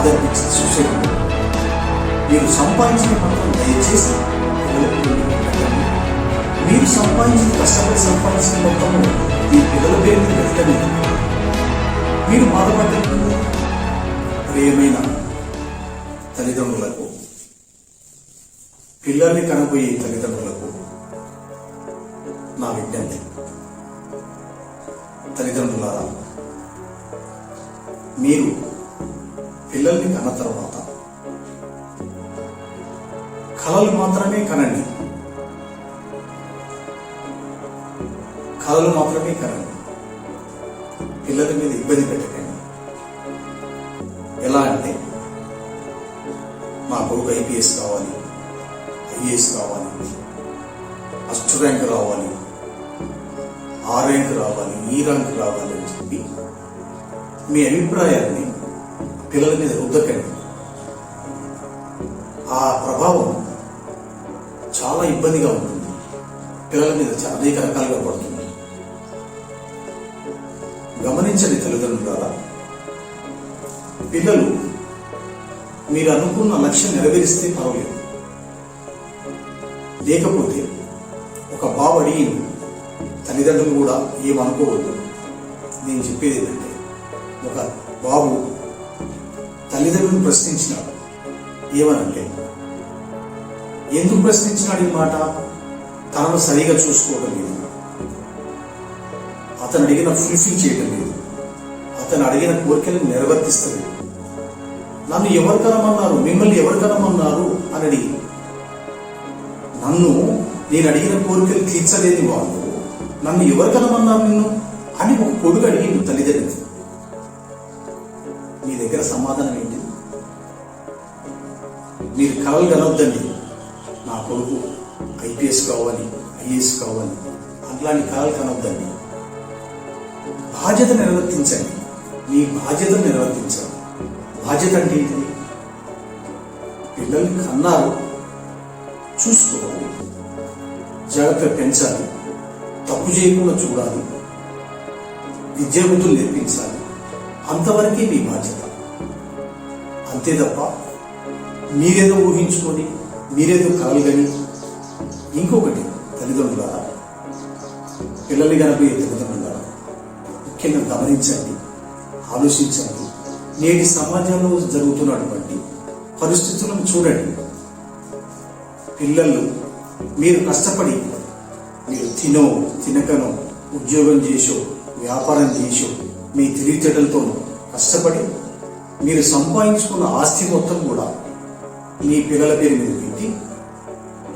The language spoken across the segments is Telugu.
బాధ అనిపించింది సూసైడ్ మీరు సంపాదించిన మాత్రం దయచేసి మీరు సంపాదించిన కష్టపడి సంపాదించిన మొత్తము మీ పిల్లల పేరు మీద మీరు బాధపడ్డప్పుడు ప్రియమైన తల్లిదండ్రులకు పిల్లల్ని కనబోయే తల్లిదండ్రులకు నా విజ్ఞప్తి. తల్లిదండ్రులారా మీరు పిల్లల్ని కన్న తర్వాత. కళలు మాత్రమే కనండి. కళలు మాత్రమే కనండి. పిల్లల మీద ఇబ్బంది పెట్టకండి. ఎలా అంటే మా కొడుకు ఐపీఎస్ కావాలి ఐఏఎస్ కావాలి ఫస్ట్ ర్యాంక్ రావాలి ఆ ర్యాంక్ రావాలి ఈ ర్యాంక్ రావాలి అని చెప్పి మీ అభిప్రాయాన్ని పిల్లల మీద రుద్దకండి ఆ ప్రభావం చాలా ఇబ్బందిగా ఉంటుంది. పిల్లల మీద అనేక రకాలుగా పడుతుంది. గమనించండి తల్లిదండ్రులారా పిల్లలు మీరు అనుకున్న లక్ష్యం నెరవేరిస్తే పర్వాలేదు. లేకపోతే ఒక బావడి తల్లిదండ్రులు కూడా ఏమనుకోవద్దు. నేను చెప్పేది ఏంటంటే ఒక బాబు తల్లిదండ్రులను ప్రశ్నించినాడు ఏమనంటే ఎందుకు ప్రశ్నించినాడు ఈ మాట? తనను సరిగా చూసుకోవడం లేదు. అతను అడిగిన ఫుల్ఫిల్ చేయడం లేదు. అతను అడిగిన కోరికలను నిర్వర్తిస్తలేదు. నన్ను ఎవరు కనమన్నారు? మిమ్మల్ని ఎవరు కనమన్నారు? అని అడిగి నన్ను నేను అడిగిన కోరికలు తీర్చలేని వాళ్ళు నన్ను ఎవరు కనమన్నారు నిన్ను? అని ఒక కొడుకు అడిగింది తల్లిదండ్రులు. మీ దగ్గర సమాధానం ఏంటి? మీరు కలలు కనొద్దండి నా కొడుకు ఐపీఎస్ కావాలి ఐఏఎస్ కావాలి. అట్లాంటి కళలు కనొద్దండి. బాధ్యత నిర్వర్తించండి. మీ బాధ్యత నిర్వర్తించండి బాధ్యత అంటే ఏంటిది? పిల్లల్ని కన్నారు చూసుకోవాలి. జాగ్రత్త పెంచాలి. తప్పు చేయకుండా చూడాలి. విద్యాబుద్ధులు నేర్పించాలి. అంతవరకే మీ బాధ్యత. అంతే తప్ప మీరేదో ఊహించుకొని మీరేదో కలగని ఇంకొకటి తల్లిదండ్రుల పిల్లలు కనబోయే తల్లిదండ్రుల ముఖ్యంగా గమనించండి ఆలోచించండి. నేటి సమాజంలో జరుగుతున్నటువంటి పరిస్థితులను చూడండి. పిల్లలు మీరు కష్టపడి మీరు తినో తినకనో ఉద్యోగం చేసో వ్యాపారం చేసో మీ తెలివితేటలతో కష్టపడి మీరు సంపాదించుకున్న ఆస్తి మొత్తం కూడా మీ పిల్లల పేరు మీద పెట్టి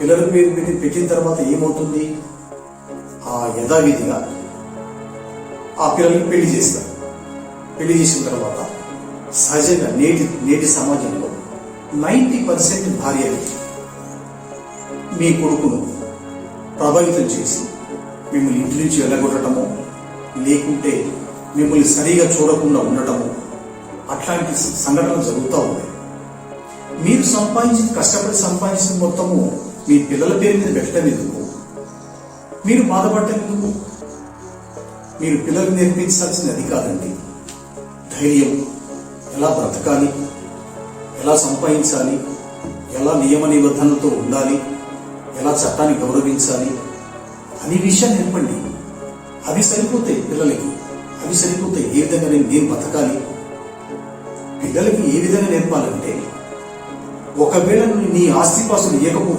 పిల్లల పేరు మీద పెట్టిన తర్వాత ఏమవుతుంది? ఆ యథావిధిగా ఆ పిల్లలకి పెళ్ళి చేస్తారు. పెళ్ళి చేసిన తర్వాత సహజంగా నేటి నేటి సమాజంలో నైంటీ పర్సెంట్ భార్యలు మీ కొడుకును ప్రభావితం చేసి మిమ్మల్ని ఇంటి నుంచి వెళ్ళగొట్టడము లేకుంటే మిమ్మల్ని సరిగా చూడకుండా ఉండటము. అట్లాంటి సంఘటనలు జరుగుతూ ఉన్నాయి. మీరు సంపాదించి కష్టపడి సంపాదించిన మొత్తము మీ పిల్లల పేరు మీద పెట్టడం ఎందుకు? మీరు బాధపడటం ఎందుకు? మీరు పిల్లలకు నేర్పించాల్సింది అది కాదండి. ధైర్యం. ఎలా బ్రతకాలి? ఎలా సంపాదించాలి? ఎలా నియమ నిబంధనలతో ఉండాలి? ఎలా చట్టాన్ని గౌరవించాలి? అనే విషయాన్ని నేర్పండి. అది సరిపోతాయి పిల్లలకి. అవి సరిపోతాయి ఏ విధంగా నేను నేను బతకాలి? పిల్లలకి ఏ విధంగా నేర్పాలంటే ఒకవేళ నీ ఆస్తిపాస్తులు ఇవ్వకపో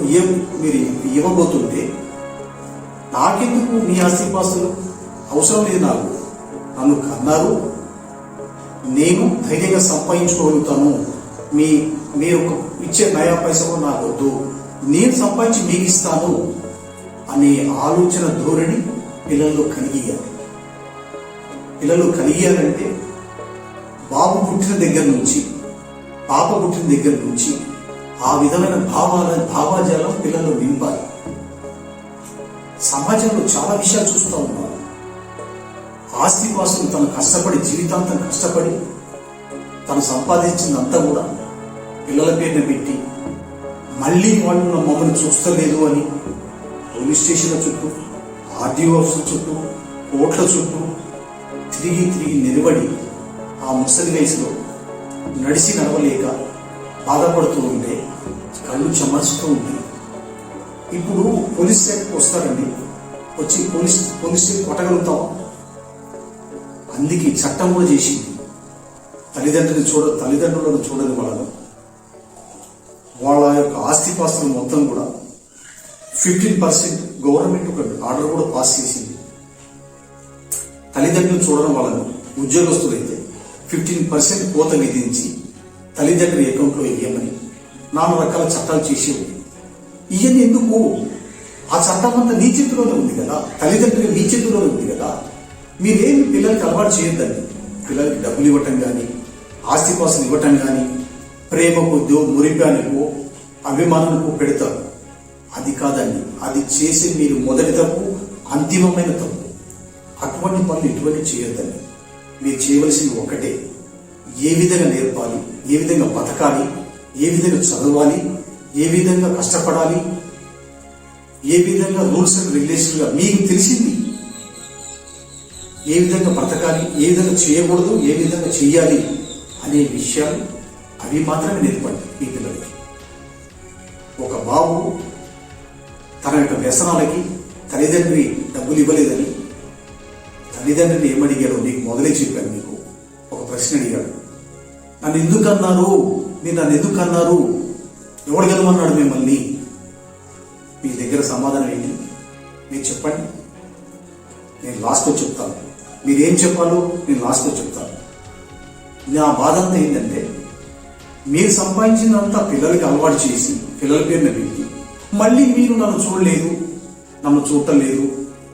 మీరు ఇవ్వబోతుంటే నాకెందుకు నీ ఆస్తిపాస్తులు? అవసరం లేదు నాకు. నన్ను కన్నారు. నేను ధైర్యంగా సంపాదించుకోగలుగుతాను. మీ మీరు ఒక ఇచ్చే నయా పైసలు నాకు వద్దు. నేను సంపాదించి మీకు ఇస్తాను అనే ఆలోచన ధోరణి పిల్లల్లో కలిగియాలి పిల్లలు కలిగారంటే బాబు పుట్టిన దగ్గర నుంచి పాప పుట్టిన దగ్గర నుంచి ఆ విధమైన భావాల భావాజాలం పిల్లలు నింపాలి. సమాజంలో చాలా విషయాలు చూస్తూ ఉన్నారు ఆస్తివాసులు తను కష్టపడి జీవితాంతం కష్టపడి తను సంపాదించిందంతా కూడా పిల్లల పేరున పెట్టి మళ్ళీ వాళ్ళు మమ్మల్ని చూస్తలేదు అని పోలీస్ స్టేషన్ల చుట్టూ ఆర్డీఓ ఆఫీసుల చుట్టూ కోట్ల చుట్టూ తిరిగి తిరిగి నిలబడి ఆ ముసలి వయసులో నడిచి నడవలేక బాధపడుతూ ఉంటే కళ్ళు చెమర్చుతూ ఉంటాయి ఇప్పుడు పోలీస్ శాఖకు వస్తారండి. వచ్చి పోలీస్ పోలీస్ కొట్టగలుగుతాం. అందుకే చట్టం కూడా చేసింది. తల్లిదండ్రులు చూడ తల్లిదండ్రులను చూడని వాళ్ళను. వాళ్ళ యొక్క ఆస్తిపాస్తులు మొత్తం కూడా ఫిఫ్టీన్ పర్సెంట్ గవర్నమెంట్ ఒక ఆర్డర్ కూడా పాస్ చేసింది. తల్లిదండ్రులు చూడడం వలన ఉద్యోగస్తులైతే ఫిఫ్టీన్ పర్సెంట్ కోత విధించి తల్లిదండ్రుల అకౌంట్లో వేయమని నాలుగు రకాల చట్టాలు చేసేవి ఇవన్నీ ఎందుకు? ఆ చట్టం అంతా నీ చేతిలోనే ఉంది కదా? తల్లిదండ్రులు నీ చేతిలోనే ఉంది కదా? మీరేమి పిల్లలకి అలవాటు చేయొద్దండి. పిల్లలకి డబ్బులు ఇవ్వటం కానీ ఆస్తిపాస్తులు ఇవ్వటం కానీ ప్రేమ కొద్దో మురిపానికో అభిమానులకు పెడతారు. అది కాదండి. అది చేసే మీరు మొదటి తప్పు అంతిమమైన తప్పు. అటువంటి పనులు ఎటువంటి చేయొద్దండి. మీరు చేయవలసింది ఒకటే. ఏ విధంగా నేర్పాలి ఏ విధంగా బతకాలి ఏ విధంగా చదవాలి ఏ విధంగా కష్టపడాలి ఏ విధంగా రూల్స్ అండ్ రెగ్యులేషన్గా మీకు తెలిసింది. ఏ విధంగా బ్రతకాలి ఏ విధంగా చేయకూడదు ఏ విధంగా చేయాలి అనే విషయాలు అవి మాత్రమే నేర్పండి మీ పిల్లలకి. ఒక బాబు తన యొక్క వ్యసనాలకి తల్లిదండ్రి డబ్బులు ఇవ్వలేదని తల్లిదండ్రులు ఏమడిగాడో నీకు మొదలే చెప్పాను నీకు. ఒక ప్రశ్న అడిగాడు నన్ను ఎందుకు అన్నారు? మీరు నన్ను ఎందుకు అన్నారు? ఎవడు గెలవన్నాడు మిమ్మల్ని? మీ దగ్గర సమాధానం ఏంటి? మీరు చెప్పండి. నేను లాస్ట్లో చెప్తాను. మీరేం చెప్పాలో నేను లాస్ట్లో చెప్తాను. నా బాధ అంతా ఏంటంటే మీరు సంపాదించినంత పిల్లలకి అలవాటు చేసి పిల్లల పేరున పెట్టి మళ్ళీ మీరు నన్ను చూడలేదు నన్ను చూడటం లేదు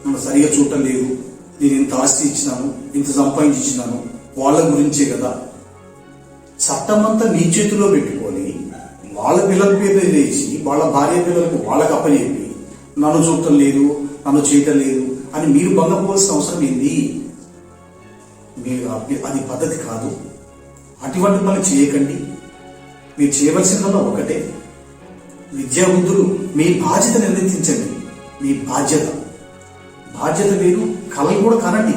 నన్ను సరిగా చూడటం లేదు నేను ఇంత ఆస్తి ఇచ్చినాను ఇంత సంపాదించినాను వాళ్ళ గురించే కదా. చట్టమంతా నీ చేతిలో పెట్టుకొని వాళ్ళ పిల్లల పేరు వేసి వాళ్ళ భార్య పిల్లలకు వాళ్ళకి అప్పచెప్పి నన్ను చూడటం లేదు నన్ను చేయటం లేదు అని మీరు భంగపోవాల్సిన అవసరం ఏంది? మీరు అది పద్ధతి కాదు. అటువంటి పని చేయకండి. మీరు చేయవలసిందల్లా ఒకటే. విద్యాబుద్ధులు మీ బాధ్యత నిర్వర్తించండి మీ బాధ్యత. బాధ్యత మీరు కళలు కూడా కనండి.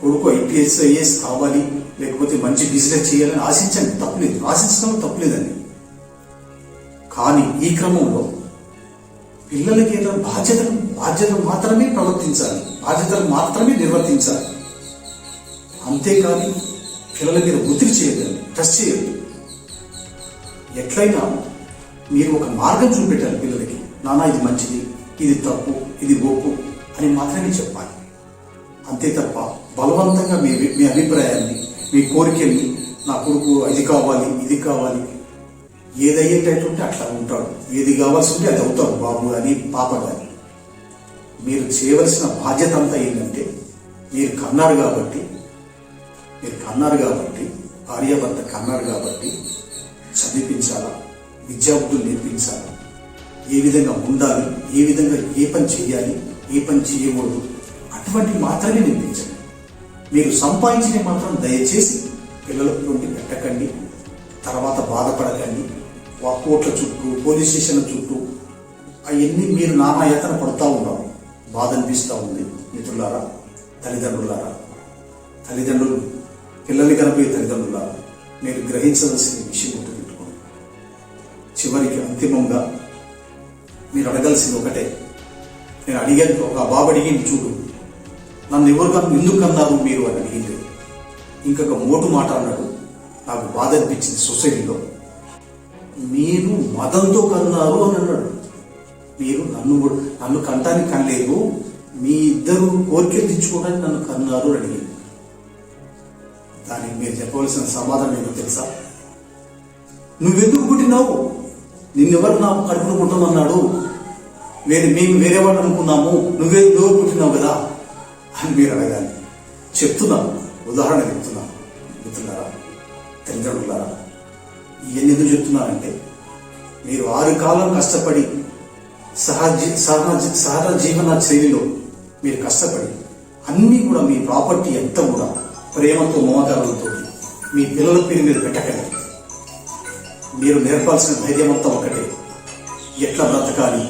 కొడుకు ఐపీఎస్ ఐఏఎస్ కావాలి లేకపోతే మంచి బిజినెస్ చేయాలని ఆశించండి. తప్పులేదు ఆశించడం తప్పులేదండి కానీ ఈ క్రమంలో పిల్లలకి ఏదైనా బాధ్యతలు బాధ్యతలు మాత్రమే ప్రవర్తించాలి బాధ్యతలు మాత్రమే నిర్వర్తించాలి. అంతేకాని పిల్లల మీద ఒత్తిడి చేయగలరు ట్రస్ట్ చేయొద్దు. ఎట్లయినా మీరు ఒక మార్గం చూపెట్టాలి పిల్లలకి. నానా ఇది మంచిది ఇది తప్పు ఇది గొప్ప అని మాత్రమే చెప్పాలి. అంతే తప్ప బలవంతంగా మీ మీ అభిప్రాయాన్ని మీ కోరికల్ని నా కొడుకు అది కావాలి ఇది కావాలి ఏది అట్లా ఉంటాడు. ఏది కావాల్సి ఉంటే అది అవుతాడు బాబు అని పాప కానీ మీరు చేయవలసిన బాధ్యత అంతా ఏంటంటే మీరు కన్నారు కాబట్టి మీరు కన్నారు కాబట్టి భార్యాభర్త కన్నారు కాబట్టి చదివించాలా విద్యాబుద్ధులు నేర్పించాలా ఏ విధంగా ఉండాలి ఏ విధంగా ఏ పని చేయాలి ఏ పని చేయకూడదు. అటువంటి మాత్రమే నేర్పించండి మీరు సంపాదించిన మాత్రం దయచేసి పిల్లలకు నుండి పెట్టకండి తర్వాత బాధపడకండి. కోట్ల చుట్టూ పోలీస్ స్టేషన్ల చుట్టూ అవన్నీ మీరు నానా యాతన పడుతూ ఉన్నారు బాధ అనిపిస్తూ ఉంది. మిత్రులారా తల్లిదండ్రులారా తల్లిదండ్రులు పిల్లల్ని కనిపోయే తల్లిదండ్రులారా మీరు గ్రహించవలసిన విషయం గుర్తుపెట్టుకోండి చివరికి అంతిమంగా మీరు అడగాల్సింది ఒకటే. నేను అడిగాను ఒక బాబు అడిగింది చూడు. నన్ను ఎవరు ఎందుకు అన్నారు మీరు అని అడిగింది. ఇంకొక మోటు మాట అన్నాడు. నాకు బాధ అనిపించింది సొసైటీలో. మీరు మతంతో కన్నారు అని అన్నాడు. మీరు నన్ను నన్ను కంటానికి కనలేదు. మీ ఇద్దరు కోరికలు తెచ్చుకోవడానికి నన్ను కన్నారు అని అడిగింది. దానికి మీరు చెప్పవలసిన సమాధానం ఏమో తెలుసా? నువ్వెందుకు పుట్టినావు? నిన్నెవరు నాకు కడుపును పుట్టమన్నాడు? వేరే మేము వేరే వాడిని అనుకున్నాము నువ్వే నువ్వు పుట్టినావు కదా అని మీరు అడగాలి చెప్తున్నాను ఉదాహరణ చెప్తున్నాను మిత్రులారా తల్లిదండ్రులారా ఇవన్నీ ఎందుకు చెప్తున్నానంటే మీరు ఆరు కాలం కష్టపడి సహజ సహజ సహజ జీవన శైలిలో మీరు కష్టపడి అన్నీ కూడా మీ ప్రాపర్టీ ఎంత కూడా ప్రేమతో మమకారంతో మీ పిల్లల పేరు మీద పెట్టకండి. మీరు నేర్పాల్సిన ధైర్యం అంతా ఒకటే ఎట్లా బ్రతకాలి?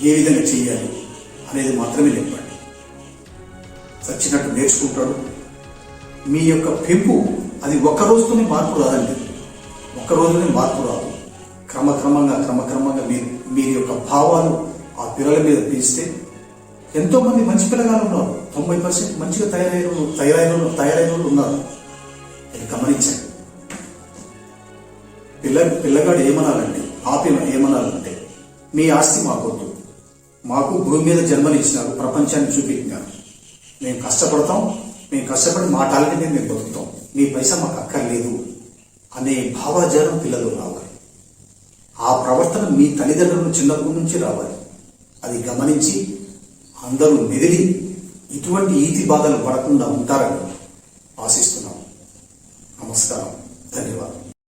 ఏ విధంగా చేయాలి అనేది మాత్రమే నేర్పండి చచ్చినట్టు నేర్చుకుంటాడు. మీ యొక్క పెంపు అది ఒక్క రోజుతోనే మార్పు రాదండి. ఒక్క రోజునే మార్పు రాదు. క్రమక్రమంగా క్రమక్రమంగా మీరు మీ యొక్క భావాలు ఆ పిల్లల మీద పెంచితే ఎంతోమంది మంచి పిల్లగాళ్ళు ఉన్నారు. తొంభై పర్సెంట్ మంచిగా తయారైన తయారైన తయారైన వాళ్ళు ఉన్నారు. అది గమనించండి. పిల్ల పిల్లగాడు ఏమనాలంటే పాపి ఏమనాలంటే మీ ఆస్తి మాకొద్దు. మాకు భూమి మీద జన్మనిచ్చినారు ప్రపంచాన్ని చూపించినారు. మేము కష్టపడతాం మేము కష్టపడి మా టాలెంట్ మీద మేము బతుకుతాం. మీ పైసా మాకు అక్కర్లేదు అనే భావాజాలం పిల్లలు రావాలి. ఆ ప్రవర్తన మీ తల్లిదండ్రులు చిన్నప్పటి నుంచి రావాలి. అది గమనించి అందరూ మెదిలి ఇటువంటి ఈతి బాధలు పడకుండా ఉంటారని ఆశిస్తున్నాం. నమస్కారం.